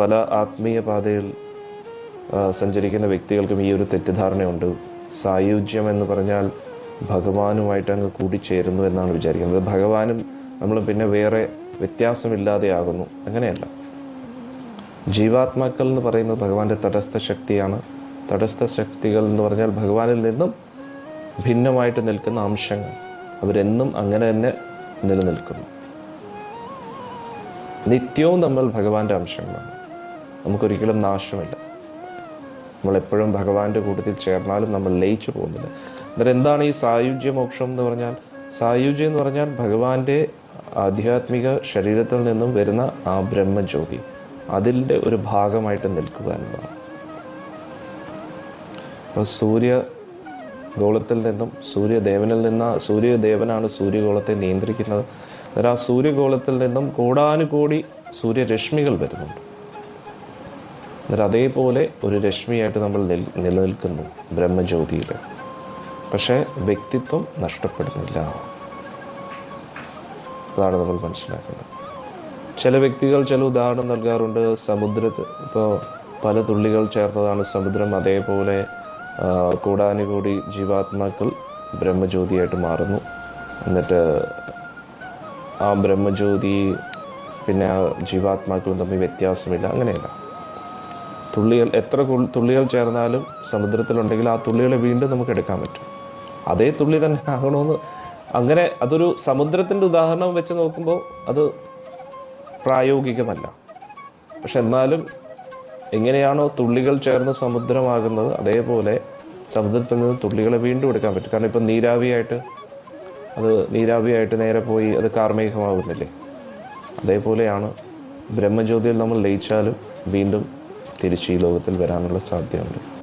പല ആത്മീയ പാതയിൽ സഞ്ചരിക്കുന്ന വ്യക്തികൾക്കും ഈ ഒരു തെറ്റിദ്ധാരണയുണ്ട്. സായുജ്യം എന്ന് പറഞ്ഞാൽ ഭഗവാനുമായിട്ട് അങ്ങ് കൂടിച്ചേരുന്നു എന്നാണ് വിചാരിക്കുന്നത്. ഭഗവാനും നമ്മൾ പിന്നെ വേറെ വ്യത്യാസമില്ലാതെയാകുന്നു. അങ്ങനെയല്ല. ജീവാത്മാക്കൾ എന്ന് പറയുന്നത് ഭഗവാന്റെ തടസ്ഥ ശക്തിയാണ്. തടസ്ഥ ശക്തികൾ എന്ന് പറഞ്ഞാൽ ഭഗവാനിൽ നിന്നും ഭിന്നമായിട്ട് നിൽക്കുന്ന അംശങ്ങൾ. അവരെന്നും അങ്ങനെ തന്നെ നിലനിൽക്കുന്നു. നിത്യവും നമ്മൾ ഭഗവാന്റെ അംശങ്ങളാണ്. നമുക്കൊരിക്കലും നാശമില്ല. നമ്മളെപ്പോഴും ഭഗവാന്റെ കൂട്ടത്തിൽ ചേർന്നാലും നമ്മൾ ലയിച്ചു പോകുന്നില്ല. അന്നേരം എന്താണ് ഈ സായുജ്യ മോക്ഷം എന്ന് പറഞ്ഞാൽ? സായുജ്യം എന്ന് പറഞ്ഞാൽ ഭഗവാന്റെ ആധ്യാത്മിക ശരീരത്തിൽ നിന്നും വരുന്ന ആ ബ്രഹ്മജ്യോതി. അതിന്റെ ഒരു ഭാഗമായിട്ട് നിൽക്കുക എന്നതാണ്. അപ്പോൾ സൂര്യ ഗോളത്തിൽ നിന്നും സൂര്യദേവനിൽ നിന്ന് സൂര്യദേവനാണ് സൂര്യഗോളത്തെ നിയന്ത്രിക്കുന്നത്. അന്നേരം ആ സൂര്യഗോളത്തിൽ നിന്നും കൂടാനുകൂടി സൂര്യരശ്മികൾ വരുന്നുണ്ട്. അന്നേരം അതേപോലെ ഒരു രശ്മിയായിട്ട് നമ്മൾ നിൽ നിലനിൽക്കുന്നു ബ്രഹ്മജ്യോതിയിൽ. പക്ഷേ വ്യക്തിത്വം നഷ്ടപ്പെടുന്നില്ല. അതാണ് നമ്മൾ മനസ്സിലാക്കേണ്ടത്. ചില വ്യക്തികൾ ചില ഉദാഹരണം നൽകാറുണ്ട്. സമുദ്രത്ത് ഇപ്പോൾ പല തുള്ളികൾ ചേർത്തതാണ് സമുദ്രം. അതേപോലെ കൂടാനുകൂടി ജീവാത്മാക്കൾ ബ്രഹ്മജ്യോതിയായിട്ട് മാറുന്നു. എന്നിട്ട് ആ ബ്രഹ്മജ്യോതി പിന്നെ ആ ജീവാത്മാക്കളും തമ്മിൽ വ്യത്യാസമില്ല. അങ്ങനെയല്ല. തുള്ളികൾ എത്ര തുള്ളികൾ ചേർന്നാലും സമുദ്രത്തിലുണ്ടെങ്കിൽ ആ തുള്ളികളെ വീണ്ടും നമുക്ക് എടുക്കാൻ പറ്റും. അതേ തുള്ളി തന്നെ ആകണമെന്ന് അങ്ങനെ അതൊരു സമുദ്രത്തിന്റെ ഉദാഹരണം വെച്ച് നോക്കുമ്പോൾ അത് പ്രായോഗികമല്ല. പക്ഷെ എന്നാലും എങ്ങനെയാണോ തുള്ളികൾ ചേർന്ന് സമുദ്രമാകുന്നത് അതേപോലെ സമുദ്രത്തിൽ നിന്ന് തുള്ളികളെ വീണ്ടും എടുക്കാൻ പറ്റും. കാരണം ഇപ്പം നീരാവിയായിട്ട് അത് നീരാവിയായിട്ട് നേരെ പോയി അത് കാർമേഘമാകുന്നില്ലേ അതേപോലെയാണ് ബ്രഹ്മജ്യോതിയിൽ നമ്മൾ ലയിച്ചാലും വീണ്ടും തിരിച്ച് ഈ ലോകത്തിൽ വരാനുള്ള സാധ്യതയുണ്ട്.